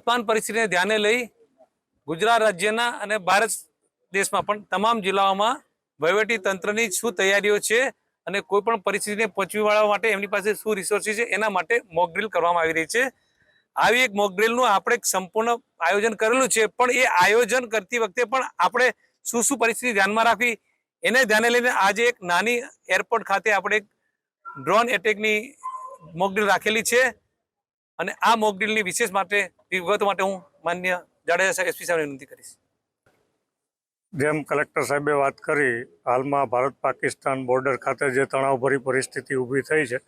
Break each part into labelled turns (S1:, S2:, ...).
S1: વર્તમાન પરિસ્થિતિને ધ્યાને લઈ ગુજરાત રાજ્યના અને ભારત દેશમાં પણ તમામ જિલ્લાઓમાં વહીવટી તંત્રની શું તૈયારીઓ છે અને કોઈ પણ પરિસ્થિતિને પહોંચવી વાળવા માટે એમની પાસે શું રિસોર્સિસ છે એના માટે મોકડ્રીલ કરવામાં આવી રહી છે. આવી એક મોકડ્રીલનું આપણે એક સંપૂર્ણ આયોજન કરેલું છે, પણ એ આયોજન કરતી વખતે પણ આપણે શું શું પરિસ્થિતિ ધ્યાનમાં રાખવી એને ધ્યાને લઈને આજે એક નાની એરપોર્ટ ખાતે આપણે એક ડ્રોન એટેકની મોકડ્રીલ રાખેલી છે. અને આ મોકડીલની વિશેષ માટે, વિગતો માટે હું માન્ય જાડેજા સાહેબ એસપી સાહેબને વિનંતી કરીશ.
S2: જેમ કલેક્ટર સાહેબે વાત કરી, હાલમાં ભારત પાકિસ્તાન બોર્ડર ખાતે જે તણાવભરી પરિસ્થિતિ ઊભી થઈ છે,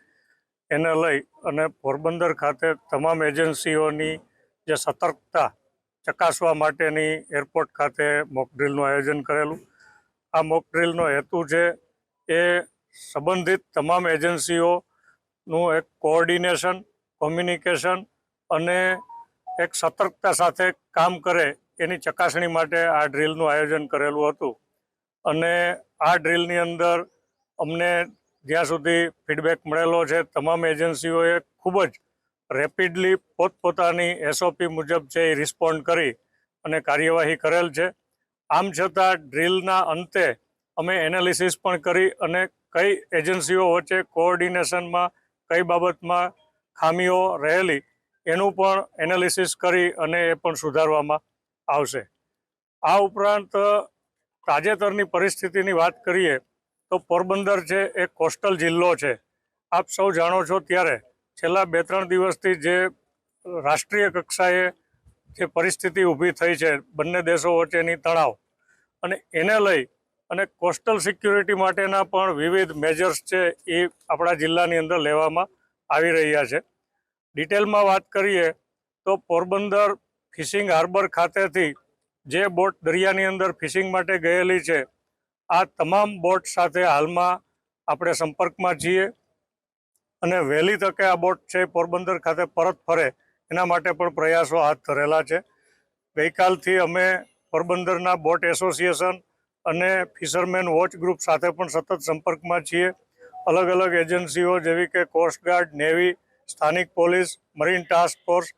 S2: એને લઈ અને પોરબંદર ખાતે તમામ એજન્સીઓની જે સતર્કતા ચકાસવા માટેની એરપોર્ટ ખાતે મોકડ્રીલનું આયોજન કરેલું. આ મોકડ્રીલનો હેતુ છે એ સંબંધિત તમામ એજન્સીઓનું એક કોઓર્ડિનેશન કોમ્યુનિકેશન અને એક સતર્કતા સાથે કામ કરે એની ચકાસણી માટે આ ડ્રીલનું આયોજન કરેલું હતું. અને આ ડ્રીલની અંદર અમને જ્યાં સુધી ફીડબેક મળેલો છે, તમામ એજન્સીઓએ ખૂબ જ રેપિડલી પોતપોતાની એસઓપી મુજબ છે એ રિસ્પોન્ડ કરી અને કાર્યવાહી કરેલ છે. આમ છતાં ડ્રીલના અંતે અમે એનાલિસિસ પણ કરી અને કઈ એજન્સીઓ વચ્ચે કોઓર્ડિનેશનમાં કઈ બાબતમાં ખામીઓ રહેલી, એનું પણ એનાલિસિસ કરી અને એ પણ સુધારવામાં આવશે. આ ઉપરાંત, તાજેતરની પરિસ્થિતિની વાત કરીએ, તો પોરબંદર છે, એ કોસ્ટલ જિલ્લો છે. આપ સૌ જાણો છો ત્યારે, છેલ્લા બે ત્રણ દિવસથી જે રાષ્ટ્રીય કક્ષાએ જે પરિસ્થિતિ ઊભી થઈ છે, બંને દેશો વચ્ચેની તણાવ, અને એને લઈ અને કોસ્ટલ સિક્યુરિટી માટેના પણ વિવિધ મેજર્સ છે, એ આપણા જિલ્લાની અંદર લેવામાં આવી રહ્યા છે. ડિટેલમાં વાત કરીએ તો પોરબંદર ફિશિંગ હાર્બર ખાતેથી જે બોટ દરિયાની અંદર ફિશિંગ માટે ગયેલી છે, આ તમામ બોટ સાથે હાલમાં આપણે સંપર્કમાં છીએ. અને વહેલી તકે આ બોટ છે પોરબંદર ખાતે પરત ફરે, એના માટે પણ પ્રયાસો હાથ ધરેલા છે. ગઈકાલથી અમે પોરબંદરના બોટ એસોસિએશન અને ફિશરમેન વોચ ગ્રુપ સાથે પણ સતત સંપર્કમાં છીએ. અલગ અલગ એજન્સીઓ જેવી કે કોસ્ટગાર્ડ નેવી, સ્થાનિક police, marine task force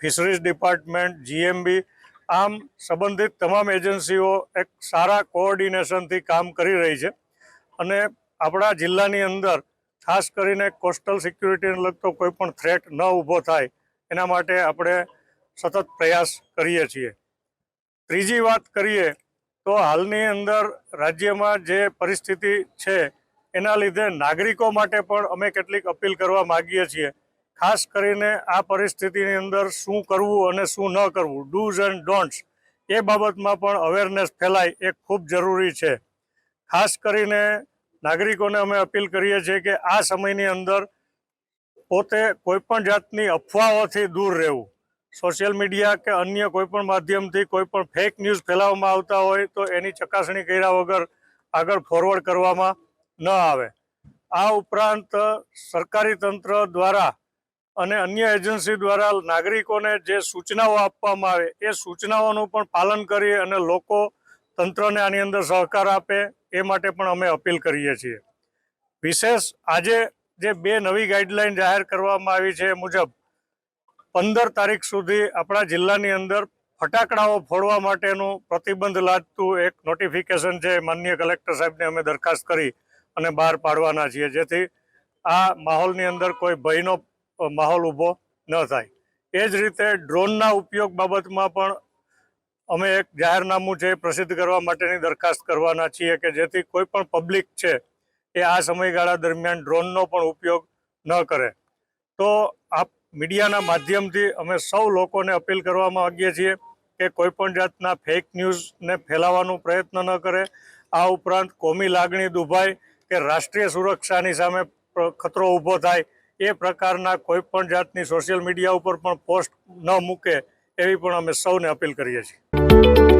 S2: fisheries department, GMB, આમ સંબંધિત તમામ એજન્સીઓ એક સારા કોઓર્ડિનેશનથી કામ કરી રહી છે. અને આપણા જિલ્લાની અંદર ખાસ કરીને કોસ્ટલ સિક્યુરિટીને લગતો કોઈ પણ થ્રેટ ન ઊભો થાય, એના માટે આપણે સતત પ્રયાસ કરીએ છીએ. ત્રીજી વાત કરીએ તો હાલની અંદર રાજ્યમાં જે પરિસ્થિતિ છે એના લીધે નાગરિકો માટે પણ અમે કેટલીક અપીલ કરવા માગીએ છીએ. ખાસ કરીને આ પરિસ્થિતિની અંદર શું કરવું અને શું ન કરવું ડૂઝ એન્ડ ડોન્ટ્સ એ બાબતમાં પણ અવેરનેસ ફેલાય એ ખૂબ જરૂરી છે. ખાસ કરીને નાગરિકોને અમે અપીલ કરીએ છીએ કે આ સમયની અંદર પોતે કોઈપણ જાતની અફવાઓથી દૂર રહેવું. સોશિયલ મીડિયા કે અન્ય કોઈપણ માધ્યમથી કોઈપણ ફેક ન્યૂઝ ફેલાવવામાં આવતા હોય તો એની ચકાસણી કર્યા વગર આગળ ફોરવર્ડ કરવામાં ન આવે. આ ઉપરાંત સરકારી તંત્ર દ્વારા અને અન્ય એજન્સી દ્વારા નાગરિકોને જે સૂચનાઓ આપવામાં આવે, એ સૂચનાઓનું પણ પાલન કરી અને લોકો તંત્રને આની અંદર સહકાર આપે, એ માટે પણ અમે અપીલ કરીએ છીએ. વિશેષ આજે જે બે નવી ગાઈડલાઈન જાહેર કરવામાં આવી છે એ મુજબ, પંદર તારીખ સુધી આપણા જિલ્લાની અંદર ફટાકડાઓ ફોડવા માટેનું પ્રતિબંધ લાદતું એક નોટિફિકેશન છે માનનીય કલેક્ટર સાહેબને અમે દરખાસ્ત કરી. અને બહાર પાડવાના છીએ, જેથી આ માહોલની અંદર કોઈ ભયનો માહોલ ઊભો ન થાય. એ જ રીતે ડ્રોનના ઉપયોગ બાબતમાં પણ અમે એક જાહેરનામું છે પ્રસિદ્ધ કરવા માટેની દરખાસ્ત કરવાના છીએ કે જેથી કોઈ પણ પબ્લિક છે એ આ સમયગાળા દરમિયાન ડ્રોનનો પણ ઉપયોગ ન કરે. તો આપ મીડિયાના માધ્યમથી અમે સૌ લોકોને અપીલ કરવા માંગીએ છીએ કે કોઈ પણ જાતના ફેક ન્યૂઝને ફેલાવવાનો પ્રયત્ન ન કરે. આ ઉપરાંત કોમી લાગણી દુભાય કે રાષ્ટ્રીય સુરક્ષાની સામે ખતરો ઊભો થાય, એ પ્રકારના કોઈ પણ જાતની સોશિયલ મીડિયા ઉપર પણ પોસ્ટ ન મૂકે, એવી પણ અમે સૌને અપીલ કરીએ છીએ.